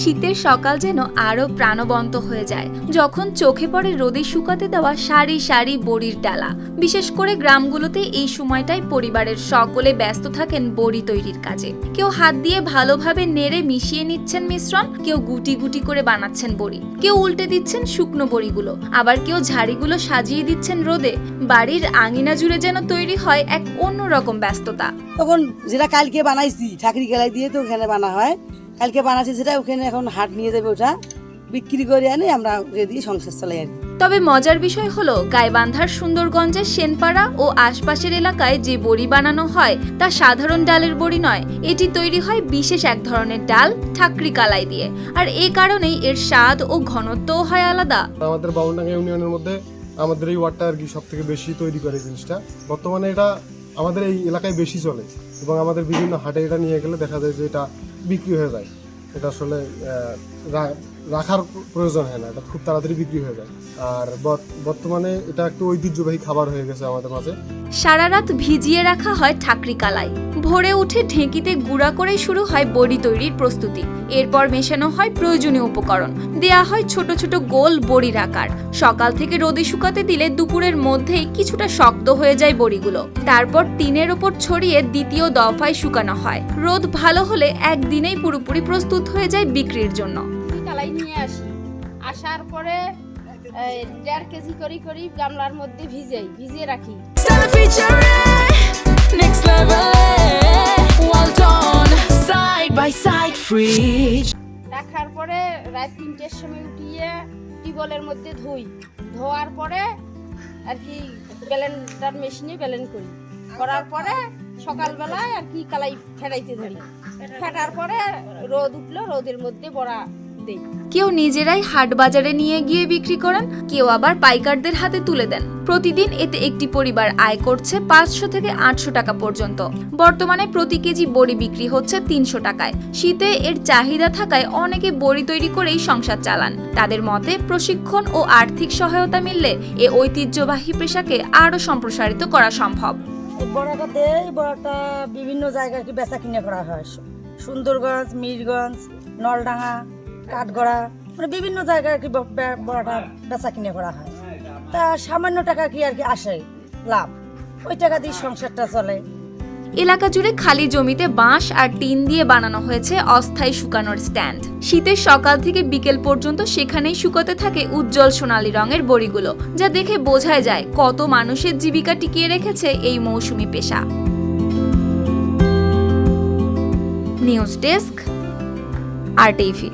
শীতের সকাল যেন আরও প্রাণবন্ত হয়ে যায়। যখন চোখে পড়ে রোদে শুকাতে দেওয়া সারি সারি বড়ির ডালা। বিশেষ করে গ্রামগুলোতে এই সময়টাই পরিবারের সকলে ব্যস্ত থাকেন বড়ি তৈরির কাজে। কেউ হাত দিয়ে ভালোভাবে নেড়ে মিশিয়ে নিচ্ছেন মিশ্রণ, কেউ গুটি গুটি করে বানাচ্ছেন বড়ি, কেউ উল্টে দিচ্ছেন শুকনো বড়িগুলো, আবার কেউ ঝাড়িগুলো সাজিয়ে দিচ্ছেন রোদে। বাড়ির আঙিনা জুড়ে যেন তৈরি হয় এক অন্যরকম ব্যস্ততা। তখন যেটা কালকে বানাইছি, ঠাকরি গেলাই দিয়ে তো ওখানে বানা হয় কালকে বানাচ্ছি সেটা ওখানে এখন হাট নিয়ে যাবে ওটা। বিক্রি করে আনে আমরা রেডি সংসার চালাই আর কি। তবে মজার বিষয় হলো গাইবান্ধার সুন্দরগঞ্জের সেনপাড়া ও আশপাশের এলাকায় যে বড়ি বানানো হয় তা সাধারণ ডালের বড়ি নয়। এটি তৈরি হয় বিশেষ এক ধরনের ডাল ঠাকরি কালাই দিয়ে। আর এ কারণেই এর স্বাদ ও ঘনত্বও হয় আলাদা। আমাদের বাউন্ডাঙ্গা ইউনিয়নের মধ্যে আমাদের এই ওয়ার্ডটা আর কি সব থেকে বেশি তৈরি করে জিনিসটা। বর্তমানে এটা আমাদের এই এলাকায় বেশি চলে। এবং আমাদের বিভিন্ন হাটে এটা নিয়ে গেলে দেখা যায় যে এটা বিক্রি হয়ে যায়। এটা আসলে রাখার প্রয়োজন হয় না, এটা খুব তাড়াতাড়ি বিক্রি হয়ে যায়। আর বর্তমানে এটা একটু ঐতিহ্যবাহী খাবার হয়ে গেছে আমাদের মাঝে। সারা রাত ভিজিয়ে রাখা হয় ঠাকরি কালাই। ভোরে উঠে ঢেঁকিতে গুঁড়া করেই শুরু হয় বড়ি তৈরির প্রস্তুতি। এরপর মেশানো হয় প্রয়োজনীয় উপকরণ। দেয়া হয় ছোট ছোট গোল বড়ির আকার। সকাল থেকে রোদে শুকাতে দিলে দুপুরের মধ্যেই কিছুটা শক্ত হয়ে যায় বড়িগুলো। তারপর টিনের ওপর ছড়িয়ে দ্বিতীয় দফায় শুকানো হয়। রোদ ভালো হলে একদিনেই পুরোপুরি প্রস্তুত হয়ে যায় বিক্রির জন্য। কালাই নিয়ে আসি। আসার পরে দেড় কেজি করি করি গামলার মধ্যে ভিজাই ভিজিয়ে রাখি. রাখার পরে রাত তিনটের সময় উঠিয়ে টিউবওয়েলের মধ্যে ধুই। ধোয়ার পরে আর কি ব্যালেন্ডার মেশিনে ব্যালেন্ড করি। করার পরে সকালবেলায় আর কি কালাই ফেরাইতে ধরি। ফেটার পরে রোদ উঠল রোদের মধ্যে বড়া দেই। কেউ নিজেরাই হাট বাজারে নিয়ে গিয়ে বিক্রি করেন, কেউ আবার পাইকারদের হাতে তুলে দেন। প্রতিদিন এতে একটি পরিবার আয় করছে পাঁচশো থেকে আটশো টাকা পর্যন্ত। বর্তমানে প্রতি কেজি বড়ি বিক্রি হচ্ছে তিনশো টাকায়। শীতে এর চাহিদা থাকায় অনেকে বড়ি তৈরি করেই সংসার চালান। তাদের মতে প্রশিক্ষণ ও আর্থিক সহায়তা মিললে এ ঐতিহ্যবাহী পেশাকে আরও সম্প্রসারিত করা সম্ভব। বিভিন্ন জায়গায় বেচা কিনে করা হয়। সুন্দরগঞ্জ, মিরগঞ্জ, নলডাঙ্গা কাঠগড়া মানে বিভিন্ন জায়গায় আর কি ব- বড়াটা বেচা কিনে করা হয়। তা সামান্য টাকা কি আর কি আসে? লাভ। ওই টাকা দিয়ে সংসারটা চলে। এলাকা জুড়ে খালি জমিতে বাঁশ আর টিন দিয়ে বানানো হয়েছে অস্থায়ী শুকানোর স্ট্যান্ড। শীতের সকাল থেকে বিকেল পর্যন্ত সেখানেই শুকোতে থাকে উজ্জ্বল সোনালী রঙের বড়িগুলো যা দেখে বোঝাই যায় কত মানুষের জীবিকা টিকিয়ে রেখেছে এই মৌসুমি পেশা। News desk R TV.